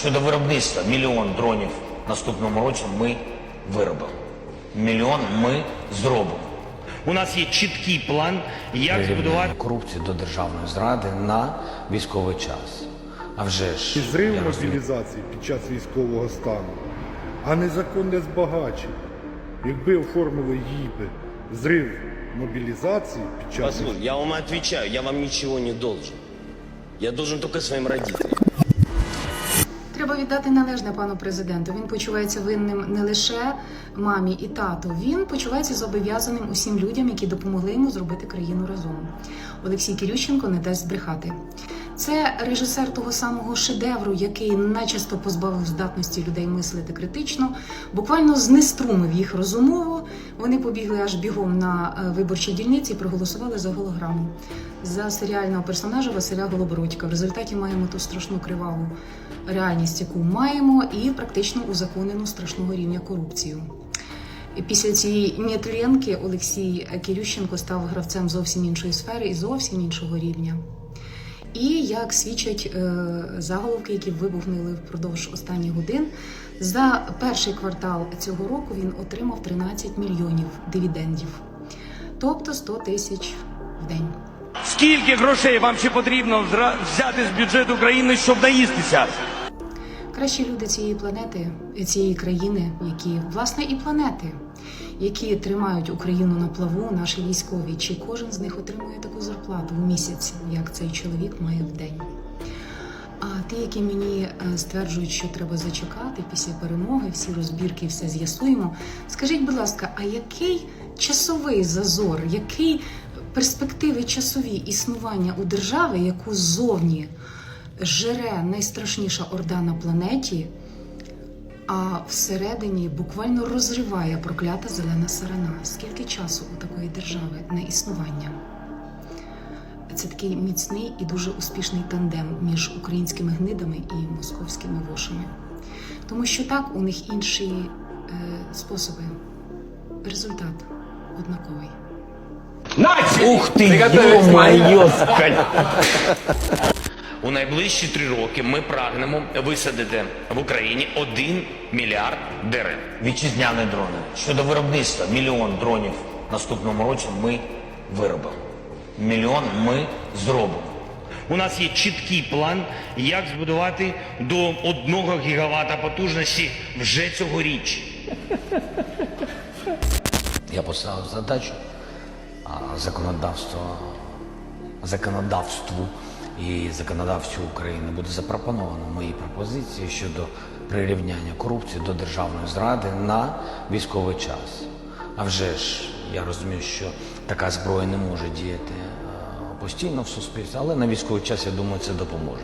Щодо виробництва, мільйон дронів наступному році ми виробимо. Мільйон ми зробимо. У нас є чіткий план, як збудувати корупцію до державної зради на військовий час. А вже ж зрив мобілізації під час військового стану, а незаконне збагачення. Якби оформили її би зрив мобілізації під час Послушай, я вам отвечаю, я вам ничего не должен. Я должен только своим родителям. Віддати належне пану президенту. Він почувається винним не лише мамі і тату. Він почувається зобов'язаним усім людям, які допомогли йому зробити країну разом. Олексій Кирющенко не дасть збрехати. Це режисер того самого шедевру, який начисто позбавив здатності людей мислити критично, буквально знеструмив їх розумово. Вони побігли аж бігом на е, виборчі дільниці і проголосували за голограму за серіального персонажа Василя Голобородька. В результаті маємо ту страшну криваву реальність, яку маємо, і практично узаконену страшного рівня корупцію. Після цієї нетленки Олексій Кирющенко став гравцем зовсім іншої сфери і зовсім іншого рівня. І як свідчать е, заголовки, які вибухнули впродовж останніх годин, за перший квартал цього року він отримав 13 мільйонів дивідендів, тобто 100 тисяч в день. Скільки грошей вам ще потрібно взяти з бюджету країни, щоб наїстися. Кращі люди цієї планети, цієї країни, які власне і планети, які тримають Україну на плаву, наші військові. Чи кожен з них отримує таку зарплату в місяць, як цей чоловік має в день? А ті, які мені е, стверджують, що треба зачекати після перемоги, всі розбірки, все з'ясуємо. Скажіть, будь ласка, а який часовий зазор, які перспективи часові існування у держави, яку ззовні жере найстрашніша орда на планеті, а всередині буквально розриває проклята зелена сарана? Скільки часу у такої держави на існування? Це такий міцний і дуже успішний тандем між українськими гнидами і московськими вошами. Тому що так у них інші е, способи. Результат однаковий. Ух ти, йо-моє. У найближчі три роки ми прагнемо висадити в Україні 1 мільярд дерев. Вітчизняні дрони. Щодо виробництва, мільйон дронів наступному році ми виробимо. Мільйон ми зробимо. У нас є чіткий план, як збудувати до 1 гігавата потужності вже цьогоріч. я поставив задачу законодавство, законодавству і законодавству України буде запропоновано мої пропозиції щодо прирівняння корупції до державної зради на військовий час. А вже ж я розумію, що така зброя не може діяти е, постійно в суспільстві, але на військовий час, я думаю, це допоможе.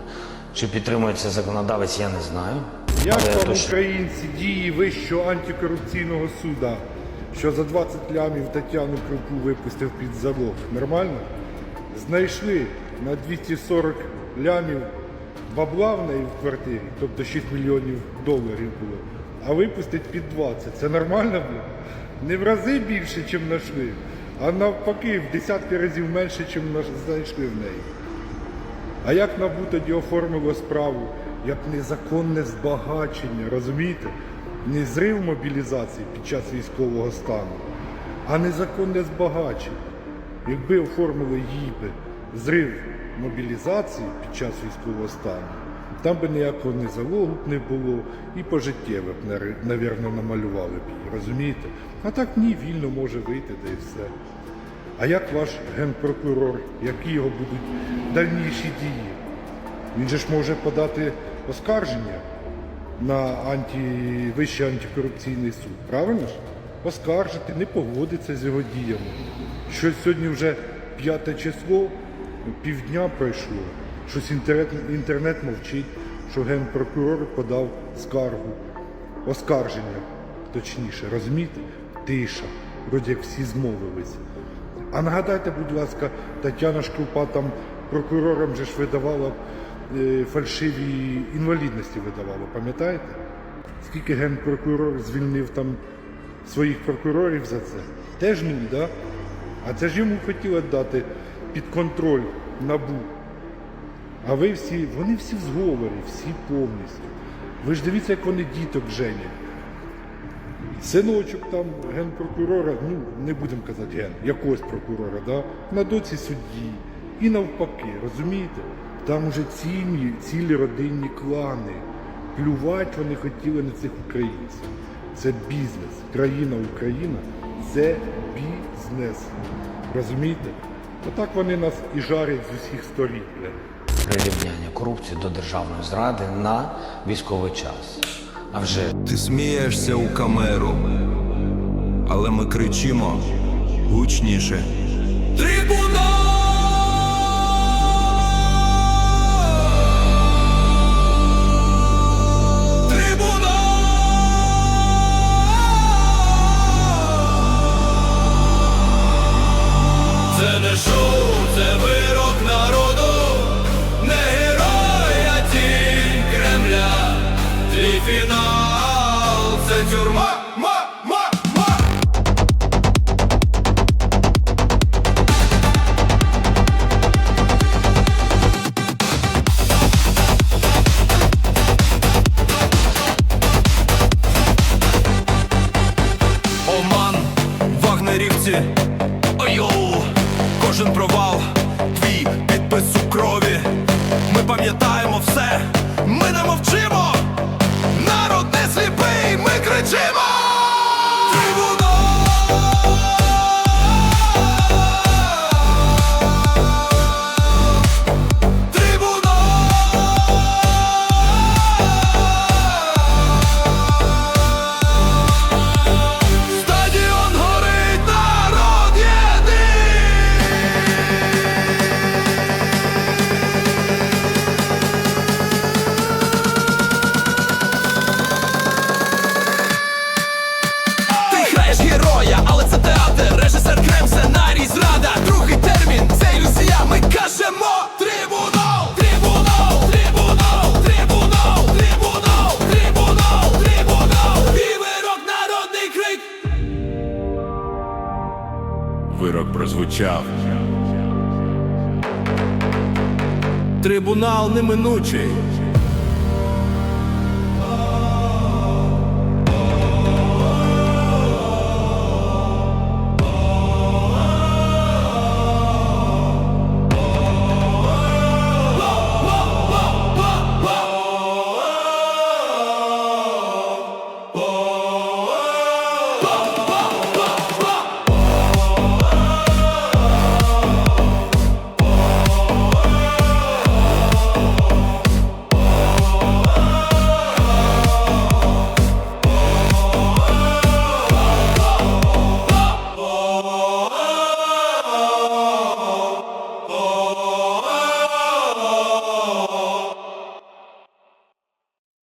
Чи підтримується законодавець, я не знаю. Як точно- українці дії Вищого антикорупційного суда, що за 20 лямів Тетяну Круку випустив під залог? Нормально? Знайшли на 240 лямів бабла в неї в квартирі, тобто 6 мільйонів доларів було, а випустить під 20. Це нормально було? Не в рази більше, ніж знайшли, а навпаки, в десятки разів менше, ніж знайшли в неї. А як НАБУ тоді оформило справу як незаконне збагачення, розумієте? Не зрив мобілізації під час військового стану, а незаконне збагачення. Якби оформили її би зрив мобілізації під час військового стану, там би ніякого ні залогу б не було і пожиттєве б, навірно, намалювали б її, розумієте? А так ні, вільно може вийти, да і все. А як ваш генпрокурор, які його будуть дальніші дії? Він же ж може подати оскарження на анті... Вищий антикорупційний суд, правильно ж? Оскаржити, не погодиться з його діями. Що сьогодні вже п'яте число, півдня пройшло, щось інтернет, інтернет мовчить, що генпрокурор подав скаргу, оскарження, точніше, розумієте? Тиша, вроді як всі змовились. А нагадайте, будь ласка, Тетяна Шкрупа там прокурорам же ж видавала фальшиві інвалідності видавала, пам'ятаєте? Скільки генпрокурор звільнив там своїх прокурорів за це? Теж нуль, да? А це ж йому хотіли дати під контроль набу. А ви всі, вони всі в зговорі, всі повністю. Ви ж дивіться, як вони діток женять. Синочок там генпрокурора, ну не будемо казати ген, якогось прокурора, да? на доці судді. І навпаки, розумієте? Там уже цілі, цілі родинні клани. Плювати вони хотіли на цих українців. Це бізнес. Країна Україна це бізнес. Розумієте? Отак вони нас і жарять з усіх сторін. Прирівняння корупції до державної зради на військовий час. А вже Ти смієшся у камеру, але ми кричимо гучніше. Це вирок народу, не герой, а тінь Кремля. Твій фінал це тюрма, підпис у крові. Ми пам'ятаємо все, ми не мовчимо. Народ не сліпий, ми кричимо. Прозвучав. Трибунал неминучий,